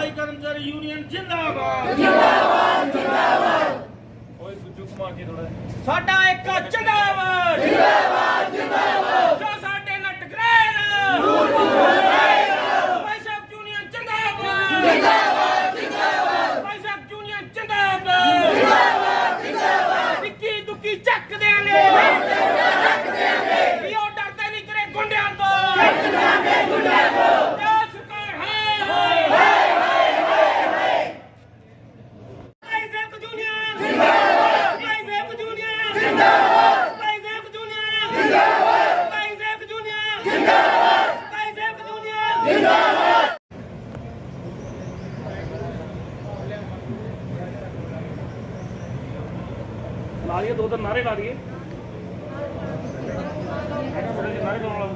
ਸਫ਼ਾਈ ਕਰਮਚਾਰੀ ਯੂਨੀਅਨ ਜਿੰਦਾਬਾਦ। ਜਿੰਦਾਬਾਦ। ਜਿੰਦਾਬਾਦ ਓਏ ਗੁੱਜੂ ਕੁਮਾਰ ਜੀ ਥੋੜਾ ਸਾਡਾ ਇੱਕ ਜਿੰਦਾਬਾਦ। ਜਿੰਦਾਬਾਦ ਜਿੰਦਾਬਾਦ ਜੋ ਸਾਡੇ ਨਾਲ ਟਕਰਾਏਗਾ ਦੂਰ ਦੂਰ ਸਫ਼ਾਈ ਸਾਹਿਬ ਯੂਨੀਅਨ ਜਿੰਦਾਬਾਦ। ਜਿੰਦਾਬਾਦ ਜਿੰਦਾਬਾਦ ਸਫ਼ਾਈ ਸਾਹਿਬ ਯੂਨੀਅਨ ਜਿੰਦਾਬਾਦ। ਜਿੰਦਾਬਾਦ ਜਿੰਦਾਬਾਦ। ਨਿੱਕੀ ਦੁੱਕੀ ਚੱਕ ਦੇਾਂਗੇ ਚੱਕ ਦੇਾਂਗੇ ਵੀ ਉਹ ਡਰਦੇ ਨਹੀਂ ਤੇਰੇ ਗੁੰਡਿਆਂ ਤੋਂ ਚੱਕ ਦੇਾਂਗੇ ਗੁੰਡਿਆਂ ਤੋਂ ਸਰਕਾਰ ਹੈ ਹਾਏ ਹਾਏ ਹਾਏ ਹਾਏ ਸਫ਼ਾਈ ਸਾਹਿਬ ਯੂਨੀਅਨ ਜਿੰਦਾਬਾਦ ਸਫ਼ਾਈ ਸਾਹਿਬ ਯੂਨੀਅਨ ਜਿੰਦਾਬਾਦ ਸਫ਼ਾਈ ਸਾਹਿਬ ਯੂਨੀਅਨ ਜਿੰਦਾਬਾਦ ਸਫ਼ਾਈ ਸਾਹਿਬ ਯੂਨੀਅਨ ਜਿੰਦਾਬਾਦ ਸਫ਼ਾਈ ਸਾਹਿਬ ਯੂਨੀਅਨ ਲਾ ਲਈਏ ਦੋ ਤਿੰਨ ਨਾਰੇ ਲਾ ਲਈਏ ਹੈਗਾ ਬੜੇ ਜਿਹੇ ਨਾਰੇ ਲਾਉਣ ਵਾਲਾ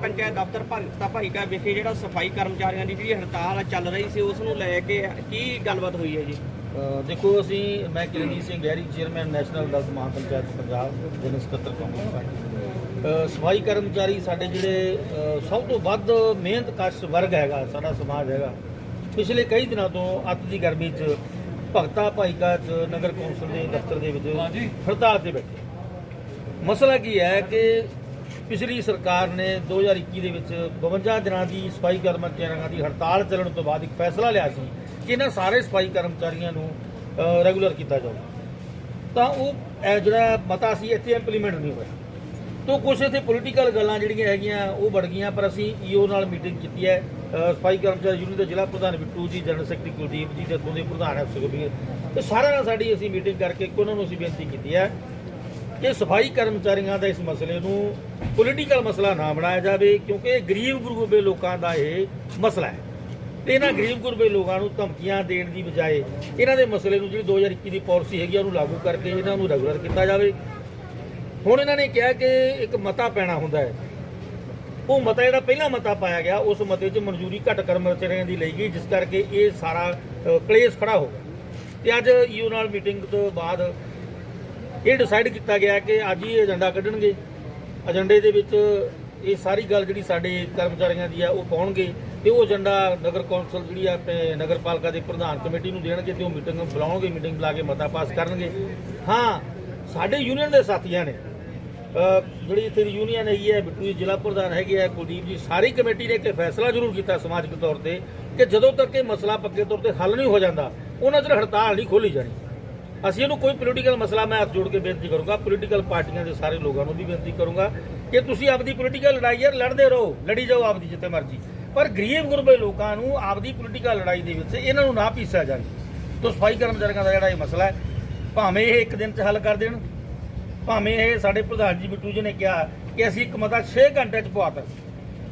ਪੰਚਾਇਤ ਦਫ਼ਤਰ ਭਗਤਾ ਭਾਈਕਾ ਵਿਖੇ ਜਿਹੜਾ ਸਫ਼ਾਈ ਕਰਮਚਾਰੀਆਂ ਦੀ ਜਿਹੜੀ ਹੜਤਾਲ ਚੱਲ ਰਹੀ ਸੀ ਉਸ ਨੂੰ ਲੈ ਕੇ ਕੀ ਗੱਲਬਾਤ ਹੋਈ ਹੈ ਜੀ? ਦੇਖੋ ਅਸੀਂ ਮੈਂ ਕਿਰਨਜੀਤ ਸਿੰਘ ਗਹਿਰੀ ਚੇਅਰਮੈਨ ਨੈਸ਼ਨਲ ਦਲਤ ਮਹਾਪੰਚਾਇਤ ਪੰਜਾਬ ਜਨਰਲ ਸਕੱਤਰ ਕਾਂਗਰਸ ਪਾਰਟੀ ਸਫ਼ਾਈ ਕਰਮਚਾਰੀ ਸਾਡੇ ਜਿਹੜੇ ਸਭ ਤੋਂ ਵੱਧ ਮਿਹਨਤਕਸ਼ ਵਰਗ ਹੈਗਾ ਸਾਡਾ ਸਮਾਜ ਹੈਗਾ। ਪਿਛਲੇ ਕਈ ਦਿਨਾਂ ਤੋਂ ਅੱਤ ਦੀ ਗਰਮੀ 'ਚ ਭਗਤਾ ਭਾਈਕਾ 'ਚ ਨਗਰ ਕੌਂਸਲ ਦੇ ਦਫ਼ਤਰ ਦੇ ਵਿੱਚ ਹੜਤਾਲ ਤੇ ਬੈਠੇ। ਮਸਲਾ ਕੀ ਹੈ ਕਿ ਪਿਛਲੀ ਸਰਕਾਰ ਨੇ 2021 ਦੇ ਵਿੱਚ 52 ਦਿਨਾਂ ਦੀ ਸਫ਼ਾਈ ਕਰਮਚਾਰੀਆਂ ਦੀ ਹੜਤਾਲ ਚੱਲਣ ਤੋਂ ਬਾਅਦ ਇੱਕ ਫੈਸਲਾ ਲਿਆ ਸੀ ਕਿ ਇਹਨਾਂ ਸਾਰੇ ਸਫ਼ਾਈ ਕਰਮਚਾਰੀਆਂ ਨੂੰ ਰੈਗੂਲਰ ਕੀਤਾ ਜਾਵੇ ਤਾਂ ਉਹ ਇਹ ਜਿਹੜਾ ਮਤਾ ਸੀ, ਇੱਥੇ ਇੰਪਲੀਮੈਂਟ ਨਹੀਂ ਹੋਇਆ। ਤੋਂ ਕੁਝ ਇੱਥੇ ਪੋਲੀਟੀਕਲ ਗੱਲਾਂ ਜਿਹੜੀਆਂ ਹੈਗੀਆਂ, ਉਹ ਵੜ ਗਈਆਂ, ਪਰ ਅਸੀਂ ਈਓ ਨਾਲ ਮੀਟਿੰਗ ਕੀਤੀ ਹੈ। ਸਫ਼ਾਈ ਕਰਮਚਾਰੀ ਯੂਨੀਅਨ ਦੇ ਜ਼ਿਲ੍ਹਾ ਪ੍ਰਧਾਨ ਬਿੱਟੂ ਜੀ ਜਨਰਲ ਸੈਕਟਰੀ ਕੁਲਦੀਪ ਜੀ ਤੇ ਇੱਥੋਂ ਦੇ ਪ੍ਰਧਾਨ ਹੈ, ਸੁਖਬੀਰ। ਤੇ ਸਾਰਿਆਂ ਨਾਲ ਸਾਡੀ ਅਸੀਂ ਮੀਟਿੰਗ ਕਰਕੇ ਇੱਕ ਉਹਨਾਂ ਨੂੰ ਅਸੀਂ ਬੇਨਤੀ ਕੀਤੀ ਹੈ ਕਿ ਸਫ਼ਾਈ ਕਰਮਚਾਰੀਆਂ ਦਾ ਇਸ ਮਸਲੇ ਨੂੰ ਪੋਲੀਟੀਕਲ ਮਸਲਾ ਨਾ ਬਣਾਇਆ ਜਾਵੇ, ਕਿਉਂਕਿ ਇਹ ਗਰੀਬ ਗੁਰਬੇ ਲੋਕਾਂ ਦਾ ਇਹ ਮਸਲਾ ਹੈ। ਤੇ ਇਹਨਾਂ ਗਰੀਬ ਗੁਰਬੇ ਲੋਕਾਂ ਨੂੰ ਧਮਕੀਆਂ ਦੇਣ ਦੀ ਬਜਾਏ ਇਹਨਾਂ ਦੇ ਮਸਲੇ ਨੂੰ ਜਿਹੜੀ 2021 ਦੀ ਪਾਲਿਸੀ ਹੈਗੀ ਉਹਨੂੰ ਲਾਗੂ ਕਰਕੇ ਇਹਨਾਂ ਨੂੰ ਰੈਗੂਲਰ ਕੀਤਾ ਜਾਵੇ। ਹੁਣ ਇਹਨਾਂ ਨੇ ਕਿਹਾ ਕਿ ਇੱਕ ਮਤਾ ਪੈਣਾ ਹੁੰਦਾ ਹੈ। ਉਹ ਮਤਾ ਜਿਹੜਾ ਪਹਿਲਾ ਮਤਾ ਪਾਇਆ ਗਿਆ, ਉਸ ਮਤੇ 'ਚ ਮਨਜ਼ੂਰੀ ਘੱਟ ਕਰਮਚਾਰੀਆਂ ਦੀ ਲਈ ਗਈ, ਜਿਸ ਕਰਕੇ ਇਹ ਸਾਰਾ ਕਲੇਸ਼ ਖੜਾ ਹੋ ਗਿਆ। ਤੇ ਅੱਜ ਈਓ ਨਾਲ ਮੀਟਿੰਗ ਤੋਂ ਬਾਅਦ ਇਹ ਡਿਸਾਈਡ ਕੀਤਾ ਗਿਆ ਕਿ ਅੱਜ ਹੀ ਏਜੰਡਾ ਕੱਢਣਗੇ। ਏਜੰਡੇ ਦੇ ਵਿੱਚ ਇਹ ਸਾਰੀ ਗੱਲ ਜਿਹੜੀ ਸਾਡੇ ਕਰਮਚਾਰੀਆਂ ਦੀ ਆ, ਉਹ ਪਾਉਣਗੇ ਤੇ ਉਹ ਏਜੰਡਾ ਨਗਰ ਕੌਂਸਲ ਜਿਹੜੀ ਆ ਨਗਰ ਪਾਲਿਕਾ ਦੇ ਪ੍ਰਧਾਨ ਕਮੇਟੀ ਨੂੰ ਦੇਣਗੇ ਤੇ ਉਹ ਮੀਟਿੰਗ ਬੁਲਾਉਣਗੇ, ਮੀਟਿੰਗ ਬੁਲਾ ਕੇ ਮਤਾ ਪਾਸ ਕਰਨਗੇ। ਹਾਂ, ਸਾਡੇ ਯੂਨੀਅਨ ਦੇ ਸਾਥੀਆਂ ਨੇ ਜਿਹੜੀ ਇੱਥੇ ਦੀ ਯੂਨੀਅਨ ਹੈਗੀ ਹੈ ਬਿੱਟੂ ਜੀ ਜ਼ਿਲ੍ਹਾ ਪ੍ਰਧਾਨ ਹੈਗੇ ਆ, ਕੁਲਦੀਪ ਜੀ, ਸਾਰੀ ਕਮੇਟੀ ਨੇ ਇੱਕ ਫੈਸਲਾ ਜ਼ਰੂਰ ਕੀਤਾ ਸਮਾਜਿਕ ਤੌਰ ਤੇ ਕਿ ਜਦੋਂ ਤੱਕ ਇਹ ਮਸਲਾ ਪੱਕੇ ਤੌਰ ਤੇ ਹੱਲ ਨਹੀਂ ਹੋ ਜਾਂਦਾ, ਉਹਨਾਂ ਚਿਰ ਹੜਤਾਲ ਨਹੀਂ ਖੋਲੀ ਜਾਣੀ। ਅਸੀਂ ਇਹਨੂੰ ਕੋਈ ਪੋਲੀਟੀਕਲ ਮਸਲਾ, ਮੈਂ ਹੱਥ ਜੋੜ ਕੇ ਬੇਨਤੀ ਕਰੂੰਗਾ ਪੋਲੀਟੀਕਲ ਪਾਰਟੀਆਂ ਦੇ ਸਾਰੇ ਲੋਕਾਂ ਨੂੰ ਵੀ ਬੇਨਤੀ ਕਰੂੰਗਾ ਕਿ ਤੁਸੀਂ ਆਪਦੀ ਪੋਲੀਟੀਕਲ ਲੜਾਈ ਯਾਰ ਲੜਦੇ ਰਹੋ, ਲੜੀ ਜਾਓ ਆਪਦੀ ਜਿੱਥੇ ਮਰਜ਼ੀ। ਪਰ ਗਰੀਬ ਗੁਰਬੇ ਲੋਕਾਂ ਨੂੰ ਆਪਦੀ ਪੋਲੀਟੀਕਲ ਲੜਾਈ ਦੇ ਵਿੱਚ ਇਹਨਾਂ ਨੂੰ ਨਾ ਪੀਸਿਆ ਜਾਵੇ। ਤੋਂ ਸਫ਼ਾਈ ਕਰਮਚਾਰੀਆਂ ਦਾ ਜਿਹੜਾ ਇਹ ਮਸਲਾ ਹੈ, ਭਾਵੇਂ ਇਹ ਇੱਕ ਦਿਨ 'ਚ ਹੱਲ ਕਰ ਦੇਣ, ਭਾਵੇਂ ਇਹ ਸਾਡੇ ਪ੍ਰਧਾਨ ਜੀ ਬਿੱਟੂ ਜੀ ਨੇ ਕਿਹਾ ਕਿ ਅਸੀਂ ਇੱਕ ਮਤਾ 6 ਘੰਟੇ 'ਚ ਪਵਾਤਾ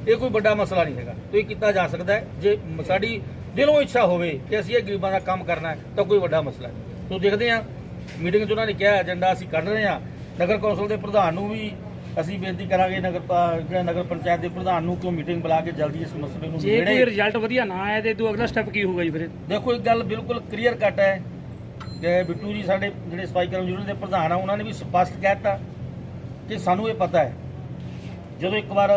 ਇਹ ਕੋਈ ਵੱਡਾ ਮਸਲਾ ਨਹੀਂ ਹੈਗਾ। ਤੋਂ ਇਹ ਕੀਤਾ ਜਾ ਸਕਦਾ ਜੇ ਸਾਡੀ ਦਿਲੋਂ ਇੱਛਾ ਹੋਵੇ ਕਿ ਅਸੀਂ ਇਹ ਗਰੀਬਾਂ ਦਾ ਕੰਮ ਕਰਨਾ ਹੈ, ਤਾਂ ਕੋਈ ਵੱਡਾ ਮਸਲਾ ਨਹੀਂ। ਤੋਂ ਦੇਖਦੇ ਹਾਂ ਮੀਟਿੰਗ 'ਚ ਉਹਨਾਂ ਨੇ ਕਿਹਾ ਏਜੰਡਾ ਅਸੀਂ ਕੱਢ ਰਹੇ ਹਾਂ ਨਗਰ ਕੌਂਸਲ ਦੇ ਪ੍ਰਧਾਨ ਨੂੰ ਵੀ ਅਸੀਂ ਬੇਨਤੀ ਕਰਾਂਗੇ ਨਗਰ ਜਿਹੜਾ ਨਗਰ ਪੰਚਾਇਤ ਦੇ ਪ੍ਰਧਾਨ ਨੂੰ ਕਿ ਮੀਟਿੰਗ ਬੁਲਾ ਕੇ ਜਲਦੀ ਇਸ ਮਸਲੇ ਨੂੰ ਜੇ ਕੋਈ। ਰਿਜ਼ਲਟ ਵਧੀਆ ਨਾ ਆਇਆ ਤੇ ਇਦੋਂ ਅਗਲਾ ਸਟੈਪ ਕੀ ਹੋਊਗਾ ਜੀ ਫਿਰ? ਦੇਖੋ ਇੱਕ ਗੱਲ ਬਿਲਕੁਲ ਕਲੀਅਰ ਕੱਟ ਹੈ ਕਿ ਬਿੱਟੂ ਜੀ ਸਾਡੇ ਜਿਹੜੇ ਸਫ਼ਾਈ ਕਰਮਚਾਰੀ ਯੂਨੀਅਨ ਦੇ ਪ੍ਰਧਾਨ ਆ ਉਹਨਾਂ ਨੇ ਵੀ ਸਪਸ਼ਟ ਕਹਿਤਾ ਕਿ ਸਾਨੂੰ ਇਹ ਪਤਾ ਹੈ। ਜਦੋਂ ਇੱਕ ਵਾਰ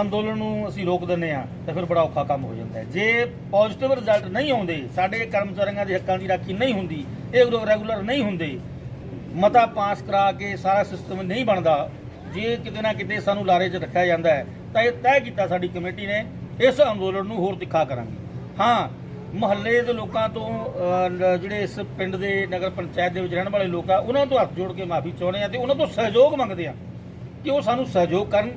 ਅੰਦੋਲਨ ਨੂੰ ਅਸੀਂ ਰੋਕ ਦਿੰਦੇ ਆ ਤਾਂ ਫਿਰ ਬੜਾ ਔਖਾ ਕੰਮ ਹੋ ਜਾਂਦਾ ਜੇ ਪੋਜ਼ਿਟਿਵ ਰਿਜ਼ਲਟ ਨਹੀਂ ਆਉਂਦੇ, ਸਾਡੇ ਕਰਮਚਾਰੀਆਂ ਦੇ ਹੱਕਾਂ ਦੀ ਰਾਖੀ ਨਹੀਂ ਹੁੰਦੀ, ਇਹ ਰੈਗੂਲਰ ਨਹੀਂ ਹੁੰਦੇ, ਮਤਾ ਪਾਸ ਕਰਾ ਕੇ ਸਾਰਾ ਸਿਸਟਮ ਨਹੀਂ ਬਣਦਾ, ਜੇ ਕਿਤੇ ਨਾ ਕਿਤੇ ਸਾਨੂੰ ਲਾਰੇ 'ਚ ਰੱਖਿਆ ਜਾਂਦਾ ਹੈ, ਤਾਂ ਇਹ ਤੈਅ ਕੀਤਾ ਸਾਡੀ ਕਮੇਟੀ ਨੇ, ਇਸ ਅੰਦੋਲਨ ਨੂੰ ਹੋਰ ਤਿੱਖਾ ਕਰਾਂਗੇ। ਹਾਂ, ਮਹੱਲੇ ਦੇ ਲੋਕਾਂ ਤੋਂ ਜਿਹੜੇ ਇਸ ਪਿੰਡ ਦੇ ਨਗਰ ਪੰਚਾਇਤ ਦੇ ਵਿੱਚ ਰਹਿਣ ਵਾਲੇ ਲੋਕ ਆ, ਉਹਨਾਂ ਤੋਂ ਹੱਥ ਜੋੜ ਕੇ ਮਾਫੀ ਚਾਹੁੰਦੇ ਆ ਤੇ ਉਹਨਾਂ ਤੋਂ ਸਹਿਯੋਗ ਮੰਗਦੇ ਆ ਕਿ ਉਹ ਸਾਨੂੰ ਸਹਿਯੋਗ ਕਰਨ।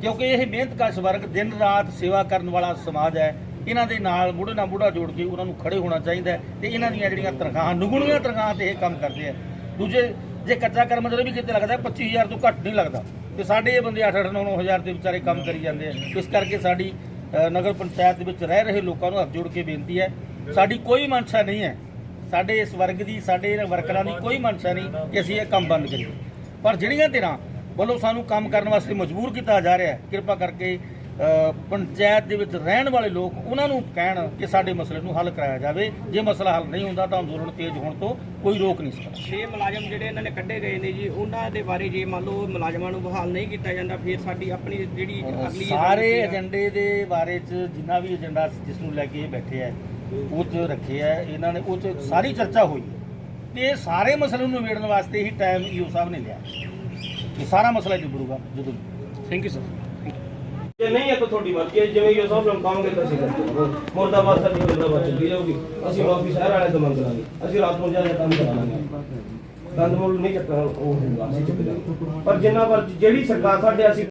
ਕਿਉਂਕਿ ਇਹ ਮਿਹਨਤਕਸ਼ ਵਰਗ ਦਿਨ ਰਾਤ ਸੇਵਾ ਕਰਨ ਵਾਲਾ ਸਮਾਜ ਹੈ। ਇਹਨਾਂ ਦੇ ਨਾਲ ਮੋਢੇ ਨਾਲ ਮੂੜਾ ਜੋੜ ਕੇ ਉਹਨਾਂ ਨੂੰ ਖੜੇ ਹੋਣਾ ਚਾਹੀਦਾ ਹੈ ਤੇ ਇਹਨਾਂ ਦੀਆਂ ਜਿਹੜੀਆਂ ਤਨਖਾਹਾਂ ਨਿਗੁਣੀਆਂ ਤਨਖਾਹਾਂ ਤੇ ਇਹ ਕੰਮ ਕਰਦੇ ਆ। ਦੂਜੇ, ਜੇ ਕੱਚਾ ਕਰਮਚਾਰੀ ਵੀ ਕਿਤੇ ਲੱਗਦਾ 25000 ਤੋਂ ਘੱਟ ਨਹੀਂ ਲੱਗਦਾ। ਤੇ ਸਾਡੇ ਇਹ ਬੰਦੇ 8-8 9-9000 ਦੇ ਵਿਚਾਰੇ ਕੰਮ ਕਰੀ ਜਾਂਦੇ ਆ। ਇਸ ਕਰਕੇ ਸਾਡੀ ਨਗਰ ਪੰਚਾਇਤ ਦੇ ਵਿੱਚ ਰਹਿ ਰਹੇ ਲੋਕਾਂ ਨੂੰ ਹੱਥ ਜੋੜ ਕੇ ਬੇਨਤੀ ਹੈ, ਸਾਡੀ ਕੋਈ ਮਨਸ਼ਾ ਨਹੀਂ ਹੈ। ਸਾਡੇ ਇਸ ਵਰਗ ਦੀ, ਸਾਡੇ ਵਰਕਰਾਂ ਦੀ ਕੋਈ ਮਨਸ਼ਾ ਨਹੀਂ ਕਿ ਅਸੀਂ ਇਹ ਕੰਮ ਬੰਦ ਕਰੀਏ। ਪਰ ਜਿਹੜੀਆਂ ਧਿਰਾਂ ਵੱਲੋਂ ਸਾਨੂੰ ਕੰਮ ਕਰਨ ਵਾਸਤੇ ਮਜਬੂਰ ਕੀਤਾ ਜਾ ਰਿਹਾ ਹੈ। ਕਿਰਪਾ ਕਰਕੇ ਪੰਚਾਇਤ ਦੇ ਵਿੱਚ ਰਹਿਣ ਵਾਲੇ ਲੋਕ ਉਹਨਾਂ ਨੂੰ ਕਹਿਣ ਕਿ ਸਾਡੇ ਮਸਲੇ ਨੂੰ ਹੱਲ ਕਰਾਇਆ ਜਾਵੇ। ਜੇ ਮਸਲਾ ਹੱਲ ਨਹੀਂ ਹੁੰਦਾ ਤਾਂ ਅੰਦੋਲਨ ਤੇਜ਼ ਹੋਣ ਤੋਂ ਕੋਈ ਰੋਕ ਨਹੀਂ ਸਕਦਾ। ਛੇ ਮੁਲਾਜ਼ਮ ਜਿਹੜੇ ਇਹਨਾਂ ਨੇ ਕੱਢੇ ਗਏ ਨੇ ਜੀ ਉਹਨਾਂ ਦੇ ਬਾਰੇ ਜੇ ਮੰਨ ਲਓ ਮੁਲਾਜ਼ਮਾਂ ਨੂੰ ਬਹਾਲ ਨਹੀਂ ਕੀਤਾ ਜਾਂਦਾ ਫਿਰ ਸਾਡੀ ਆਪਣੀ ਜਿਹੜੀ ਅਗਲੀ ਸਾਰੇ ਏਜੰਡੇ ਦੇ ਬਾਰੇ ਚ ਜਿੰਨਾ ਵੀ ਏਜੰਡਾ ਜਿਸ ਨੂੰ ਲੈ ਕੇ ਬੈਠੇ ਆ ਉਹ ਚ ਰੱਖੇ ਆ ਇਹਨਾਂ ਨੇ ਉਹ ਚ ਸਾਰੀ ਚਰਚਾ ਹੋਈ। ਤੇ ਇਹ ਸਾਰੇ ਮਸਲੇ ਨੂੰ ਨਿਬੇੜਨ ਵਾਸਤੇ ਹੀ ਟਾਈਮ ਈਓ ਸਾਹਿਬ ਨੇ ਲਿਆ। ਇਹ ਸਾਰਾ ਮਸਲਾ ਨਿਬੜੂਗਾ ਜਦੋਂ ਥੈਂਕ ਯੂ ਸਰ ਜੇ ਨਹੀਂ ਹੈ ਤਾਂ ਤੁਹਾਡੀ ਮਰਜ਼ੀ ਹੈ ਜਿਵੇਂ ਇਹ ਸਭ ਨੂੰ ਕਹਾਂਗੇ ਤਾਂ ਅਸੀਂ ਕਰਾਂਗੇ ਮੁਰਦਾਬਾਦ ਸਰ ਜੀ ਮੁਰਦਾਬਾਦ ਚੱਲੀ ਜਾਊਗੀ। ਅਸੀਂ ਵਾਪਸ ਸ਼ਹਿਰ ਵਾਲੇ ਤੋਂ ਮੰਗ ਕਰਾਂਗੇ ਅਸੀਂ ਰਾਤ ਨੂੰ ਜਾ ਕੇ ਕੰਮ ਕਰਾਂਗੇ। ਗੰਦ ਮੋਲ ਨਹੀਂ ਚੱਕਣਾ ਉਹ ਹੋਊਗਾ ਅਸੀਂ ਚੱਕ ਲਾਂਗੇ ਪਰ ਜਿੰਨਾ ਪਰ ਜਿਹੜੀ ਸਰਕਾਰ ਸਾਡੇ ਅਸੀਂ